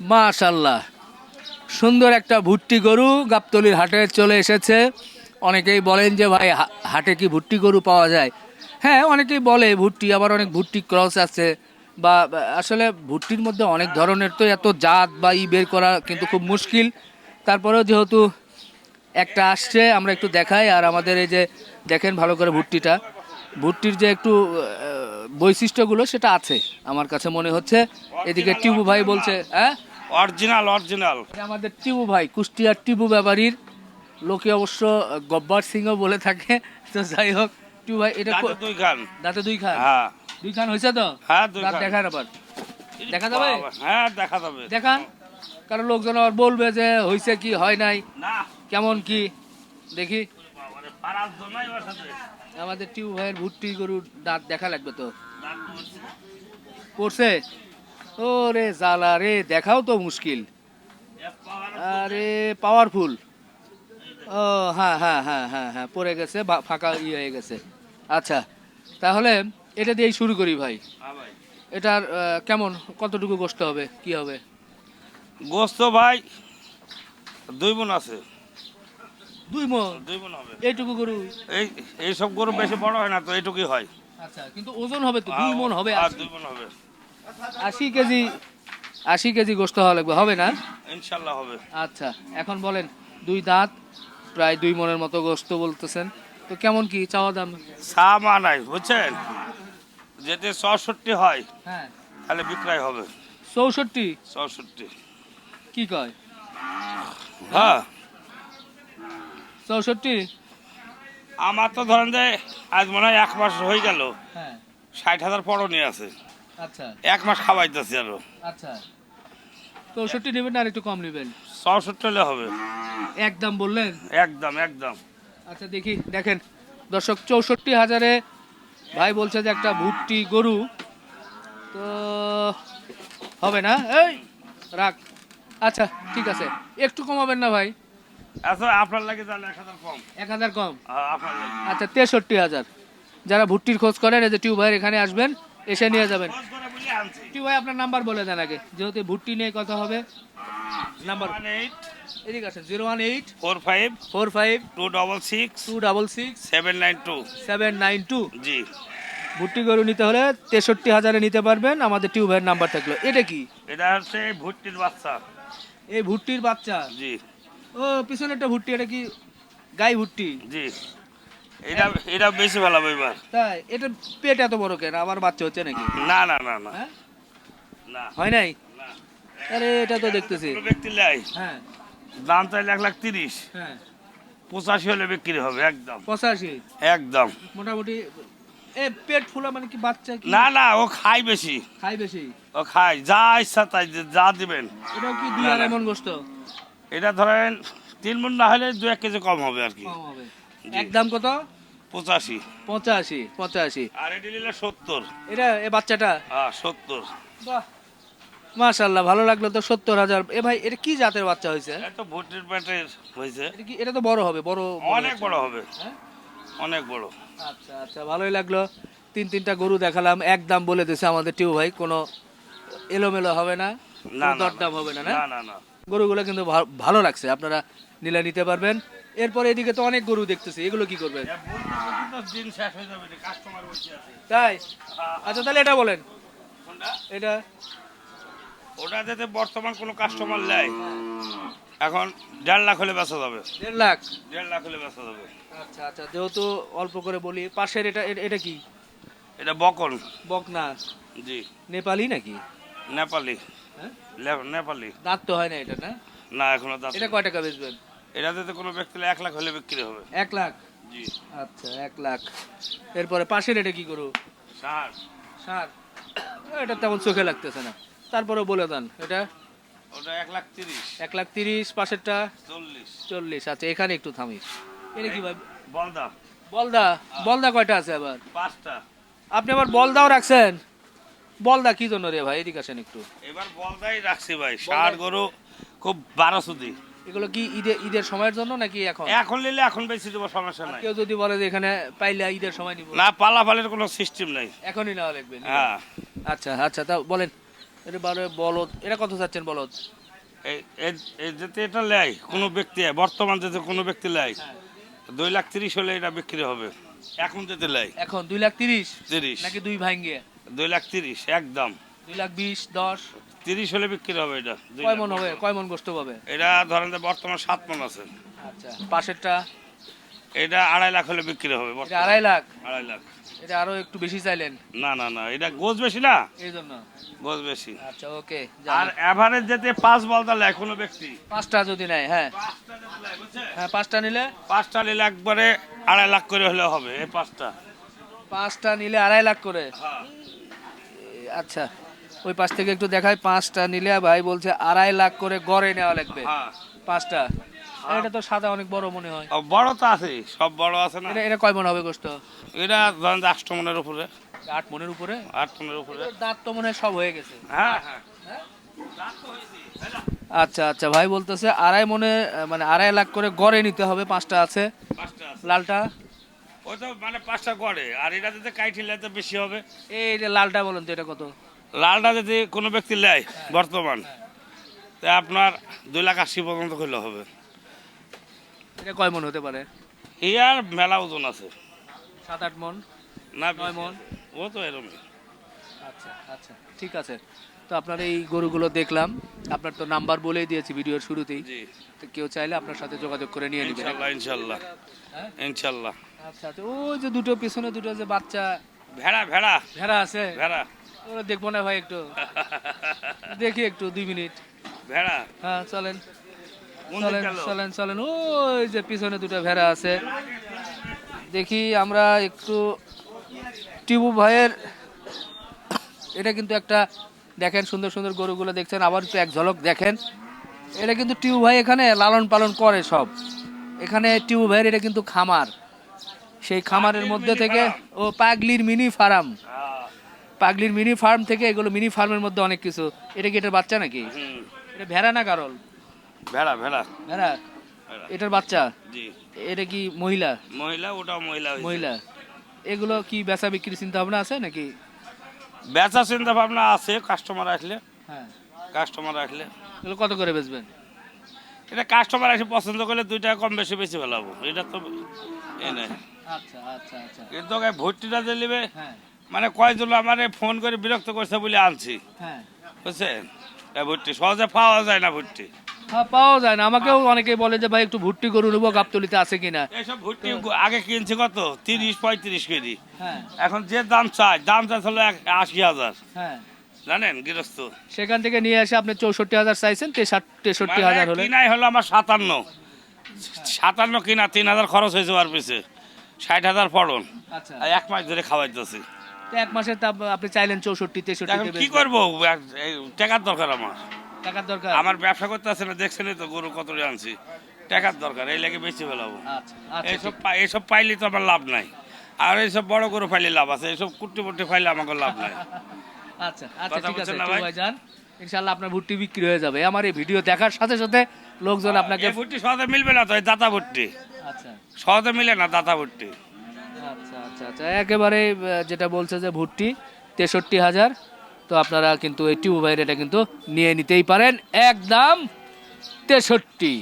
মাশাল্লাহ সুন্দর একটা ভুট্টি গরু গাবতলির হাটে চলে এসেছে। অনেকেই বলেন যে, ভাই হাটে কি ভুট্টি গরু পাওয়া যায়? হ্যাঁ অনেকেই বলে ভুট্টি, আবার অনেক ভুট্টি ক্রস আছে। বা আসলে ভুট্টির মধ্যে অনেক ধরনের তো এত জাত বা ই বের করা কিন্তু খুব মুশকিল। তারপরেও যেহেতু একটা আসছে, আমরা একটু দেখাই। আর আমাদের এই যে, দেখেন ভালো করে ভুট্টিটা। ভুট্টির যে একটু বৈশিষ্ট্যগুলো সেটা আছে, আমার কাছে মনে হচ্ছে। এদিকে টিবু ভাই বলছে হ্যাঁ অরিজিনাল অরিজিনাল। আমাদের টিবু ভাই কুষ্টিয়ার টিবু ব্যাপারীর। লোকে অবশ্য গব্বর সিংও বলে থাকে। তো যাই হোক টিবু ভাই এটা দুই খান। দাঁতে দুই খান? হ্যাঁ। দুই খান হয়েছে তো? হ্যাঁ, দুই খান। দেখান আবার। দেখা যাবে? হ্যাঁ দেখা যাবে। দেখান। কারণ লোকজন আবার বলবে যে হয়েছে কি হয় নাই। না। কেমন কি? দেখি। আমাদের টিউ ভাইয়ের ভুট্টি গরুর দাঁত দেখা লাগবে তো? পড়ছে ও রে জ্বালা রে দেখাও তো মুশকিল। আরে পাওয়ারফুল ও হ্যাঁ হ্যাঁ হ্যাঁ হ্যাঁ হ্যাঁ পড়ে গেছে ফাঁকা ইয়ে হয়ে গেছে। আচ্ছা তাহলে এটা দিয়েই শুরু করি ভাই। হ্যাঁ। এটার কেমন কতটুকু গোস্ত হবে কি হবে? গোস্ত ভাই দুই বোন আছে। দুই মন দুই বোন হবে। এইটুকু গরু? এই এইসব গরু বেশি বড় হয় না তো এইটুকুই হয়। আচ্ছা কিন্তু ওজন হবে তো দুই মন হবে আর দুই মন হবে। আশি কেজি আশি কেজি গোস্ত হওয়া লাগবে। হবে না? ইনশাল্লাহ হবে। আচ্ছা এখন বলেন দুই দাঁত প্রায় দুই মনের মতো গোস্ত বলতেছেন। তো কেমন কি চাওয়া দাম? চা মা নাই বুঝছেন? যেতে চৌষট্টি হয় হ্যাঁ। তাহলে বিক্রয় হবে। চৌষট্টি? চৌষট্টি। কি কয়? হ্যাঁ। চৌষট্টি? আমার তো ধরেন যে আজ মনে হয় এক মাস হয়ে গেল। হ্যাঁ। ষাট হাজার পরও নিয়ে আছে। আচ্ছা। এক মাস খাওয়াইতেছি আরও। আচ্ছা। চৌষট্টি নেবেন আর একটু কম নেবেন? চৌষট্টি হলে হবে। একদম বললেন? একদম একদম। আচ্ছা দেখি দেখেন। দর্শক চৌষট্টি হাজারে ভাই বলছে যে একটা ভুট্টি গরু। তো হবে না? এই রাখ। আচ্ছা ঠিক আছে। একটু কমাবেন না ভাই? আচ্ছা আপনার লাগে তাহলে এক হাজার কম। এক হাজার কম? আচ্ছা তেষট্টি হাজার। যারা ভুট্টির খোঁজ করেন এই যে টিউ ভাইয়ের এখানে আসবেন এসে নিয়ে যাবেন। আনছি টিউ ভাই আপনার নাম্বার বলে দেন আগে। যেহেতু ভুট্টি নিয়ে কথা হবে। নাম্বার। এদিকে আসেন zero one eight four five four five two double six two double six seven nine two seven nine two জি। ভুট্টি গরু নিতে হলে তেষট্টি হাজারে নিতে পারবেন। আমাদের টিউ ভাইয়ের নাম্বার থাকল। এটা কি? এটা হচ্ছে ভুট্টির বাচ্চা। এই ভুট্টির বাচ্চা? জি। ও পিছনে একটা ভুট্টি এটা কি গাই ভুট্টি? জি। এটা এটা বেশি ভালো হবে এবার। তাই? এটা পেট এত বড় কেন? আমার বাচ্চা হচ্ছে নাকি? না না না না। হ্যাঁ? না। হয় নাই? আরে এটা তো দেখতেছি। ব্যক্তি লাই হ্যাঁ। দাম চাইলে এক লাখ তিরিশ। হ্যাঁ। পঁচাশি হলে বিক্রি হবে একদম। পঁচাশি? একদম। মোটামুটি এ পেট ফুলা মানে কি বাচ্চা কি? না না ও খায় বেশি। খাই বেশি? ও খায় যা ইচ্ছা তাই যা দিবেন। এটাও কি দুই না, আর না। এমন গোস্ত এটা ধরেন তিন মন না হলে দু এক কেজি কম হবে আর কি। কম হবে। একদম কত? পঁচাশি। পঁচাশি পঁচাশি। আর এটি নিলে সত্তর। এটা এ বাচ্চাটা? হ্যাঁ সত্তর। বাহ। মাশাল্লাহ ভালো লাগল তো সত্তর হাজার। এ ভাই এটা কি জাতের বাচ্চা হয়েছে? এটা তো বড় হবে বড় অনেক বড় হবে। হ্যাঁ? অনেক বড়। আচ্ছা আচ্ছা ভালোই লাগল। তিন তিনটা গরু দেখালাম একদম বলে দিয়েছে আমাদের টিউ ভাই কোনো এলোমেলো হবে না দরদাম হবে না? না না না। গরুগুলো কিন্তু ভালো লাগছে আপনারা নিলে নিতে পারবেন। এরপর এদিকে তো অনেক গরু দেখতেছি এগুলো কি করবেন? তাই? আচ্ছা তাহলে এটা বলেন। এটা? ওটা যাতে বর্তমান কোনো কাস্টমার নেয়। এখন দেড় লাখ হলে বেচা যাবে। দেড় লাখ? দেড় লাখ হলে বেচা যাবে। আচ্ছা আচ্ছা যেহেতু অল্প করে বলি পাশের এটা এটা- কি? এটা বকন। বকনা? জি। নেপালি নাকি? নেপালি। নেপালি। দাঁত তো হয় না এটা না? না এখনও দাঁত এটা কয় টাকা বেচবেন? এটা যাতে কোনো ব্যক্তি এক লাখ হলে বিক্রি হবে। এক লাখ? জি। আচ্ছা এক লাখ। এরপরে পাশের এটা কি করু ষাট সার। এটা তেমন চোখে লাগতেছে না। তারপরে বলে দেন এটা? ওটা এক লাখ তিরিশ। এক লাখ তিরিশ পাশেরটা? চল্লিশ। চল্লিশ আচ্ছা এখানে একটু থামি এটা কি ভাই? বলদা। বলদা? বলদা কয়টা আছে আবার? পাঁচটা। আপনি আবার বলদাও রাখছেন? বলদা কি জন্য রে ভাই? এদিকে আসেন একটু। এবার বলদাই রাখছি ভাই। ষাট গরু খুব বারো সুদি। এগুলো কি ঈদের ঈদের সময়ের জন্য নাকি এখন? এখন নিলে এখন বেশি দেবো সমস্যা নাই। কেউ যদি বলে যে এখানে পাইলে ঈদের সময় নিব। না পালাপালের কোনো সিস্টেম নাই। এখনই নেওয়া লাগবে হ্যাঁ। আচ্ছা আচ্ছা তা বলেন। এটা বারো বলদ এটা কত চাচ্ছেন বলদ? যেতে এটা লেয় কোনো ব্যক্তি বর্তমান যেতে কোনো ব্যক্তি লেয়। দুই লাখ তিরিশ হলে এটা বিক্রি হবে। এখন যেতে লেয়। এখন দুই লাখ তিরিশ? তিরিশ। নাকি দুই ভাঙ্গে? দুই লাখ তিরিশ একদম। দুই লাখ বিশ দশ। তিরিশ হলে বিক্রি হবে এটা কয় মন হবে? কয় মন গোস্ত পাবে এটা ধরেন যে বর্তমান সাত মন আছে। আচ্ছা পাশেরটা? এটা আড়াই লাখ হলে বিক্রি হবে। আড়াই লাখ? আড়াই লাখ। এটা আরও একটু বেশি চাইলেন? না না না এটা গোছ বেশি না? এই জন্য। গোছ বেশি। আচ্ছা ওকে আর এভারেজ যেতে পাঁচ বলতা লেয় কোনো ব্যক্তি। পাঁচটা যদি নেয় হ্যাঁ? হ্যাঁ পাঁচটা নিলে? পাঁচটা নিলে একবারে আড়াই লাখ করে হলে হবে এই পাঁচটা। পাঁচটা নিলে আড়াই লাখ করে? হ্যাঁ। আচ্ছা ওই পাশ থেকে একটু দেখায় পাঁচটা নিলে ভাই বলছে আড়াই লাখ করে গড়ে নেওয়া লাগবে। হ্যাঁ। পাঁচটা। এটা তো সাদা অনেক বড় মনে হয়। বড় তো আছে সব বড় আছে না। এটা কয় মন হবে গোস্ত? এটা ধরেন যে মনের উপরে। আট মনের উপরে? আট মনের উপরে। দাঁত তো মনে হয় সব হয়ে গেছে। হ্যাঁ হ্যাঁ। আচ্ছা আচ্ছা ভাই বলতেছে আড়াই মনে মানে আড়াই লাখ করে গড়ে নিতে হবে পাঁচটা আছে। লালটা? ওই তো মানে পাঁচটা গড়ে আর এটা যদি কাইঠিলে তো বেশি হবে? এই যে লালটা বলেন তো এটা কত? লালটা যদি কোনো ব্যক্তি নেয় বর্তমান তা আপনার দুই লাখ আশি পর্যন্ত করলে হবে। এটা কয় মন হতে পারে? ইয়ার মেলা ওজন আছে। সাত আট মন? না নয় মন? ও তো এরকমই আচ্ছা আচ্ছা ঠিক আছে। তো আপনার এই গরুগুলো দেখলাম আপনার তো নাম্বার বলেই দিয়েছি ভিডিওর শুরুতেই। তো কেউ চাইলে আপনার সাথে যোগাযোগ করে নিয়ে নেবেন। ইনশাল্লাহ ইনশাল্লাহ। হ্যাঁ? ইনশাল্লাহ। আচ্ছা আচ্ছা। ওই যে দুটো পিছনে দুটো যে বাচ্চা। ভেড়া ভেড়া। ভেড়া আছে? ভেড়া। ওরা দেখব না ভাই একটু। দেখি একটু দুই মিনিট। ভেড়া। হ্যাঁ চলেন। চলেন চলেন চলেন। ওই যে পিছনে দুটো ভেড়া আছে। দেখি আমরা একটু টিবু ভাইয়ের এটা কিন্তু একটা দেখেন সুন্দর সুন্দর গরুগুলো দেখছেন। আবার একটু এক ঝলক দেখেন। এটা কিন্তু টিবু ভাই এখানে লালন পালন করে সব। এখানে টিবু ভাইয়ের এটা কিন্তু খামার। সেই খামারের মধ্যে থেকে ও পাগলির মিনি ফার্ম। পাগলির মিনি ফার্ম থেকে এগুলো মিনি ফার্মের মধ্যে অনেক কিছু। এটা কি এটার বাচ্চা নাকি? এটা ভেড়া না কারল ভেড়া ভেড়া। ভেড়া। এটার বাচ্চা? জি। এটা কি মহিলা? মহিলা ওটাও মহিলা মহিলা। এগুলো কি বেচা বিক্রির চিন্তা ভাবনা আছে নাকি? বেচা চিন্তা ভাবনা আছে কাস্টমার আসলে। হ্যাঁ। কাস্টমার আসলে। এগুলো কত করে বেচবেন? এটা কাস্টমার এসে পছন্দ করলে দুই টাকা কম বেশি বেশি ফেলাবো এটা তো এ নয় কিন্তু ওকে ভর্তিটা যে নেবে হ্যাঁ। মানে কয়জন আমার ফোন করে বিরক্ত করছে বলে আনছি। হ্যাঁ। বুঝছেন? ভর্তি সহজে পাওয়া যায় না ভর্তি। হ্যাঁ পাওয়া যায় না। আমাকেও অনেকে বলে যে ভাই একটু ভুট্টি গরু নেব গাবতলিতে আছে কিনা? এইসব ভর্তি আগে কিনছি কত? তিরিশ পঁয়ত্রিশ কেজি। এখন যে দাম চাই দাম চাই হলো আশি হাজার। জানেন গৃহস্থ। সেখান থেকে নিয়ে এসে আপনি চৌষট্টি হাজার চাইছেন তেষট্টি তেষট্টি হাজার মানে হলে। কিনাই হলো আমার সাতান্ন। সাতান্ন কিনা তিন হাজার খরচ হয়েছে ওর পিছে। ষাট হাজার পড়ন আচ্ছা। আর এক মাস ধরে খাওয়াইতেছি। তো এক মাসে তা আপনি চাইলেন চৌষট্টি এখন তেষট্টি কি করব? এক- এই টাকার দরকার আমার। টাকার দরকার? আমার ব্যবসা করতে আছে না দেখছেনই তো গরু কত আনছি। টাকার দরকার এই লেগে বেশি ফেলাবো আচ্ছা আচ্ছা এইসব পা- এইসব পাইলে তো আমার লাভ নাই। আর এইসব বড় গরু পাইলে লাভ আছে এইসব কুট্টি পুট্টি পাইলে আমাকে লাভ নাই। আচ্ছা আচ্ছা কথা ঠিক আছে বলছেন না ভাই? ভাই? যান ইনশাল্লাহ আপনার ভুট্টি বিক্রি হয়ে যাবে। আমার এই ভিডিও দেখার সাথে সাথে লোকজন আপনাকে ভর্তি ভুট্টি সহজে মিলবে না তো এই দাতা ভুট্টি। আচ্ছা। সহজে মিলে না দাতা ভুট্টি। আচ্ছা আচ্ছা আচ্ছা। একেবারে আহ, যেটা বলছে যে ভুট্টি তেষট্টি হাজার। তো আপনারা কিন্তু এই টিউব ভাইয়ের এটা কিন্তু নিয়ে নিতেই পারেন। একদম তেষট্টি।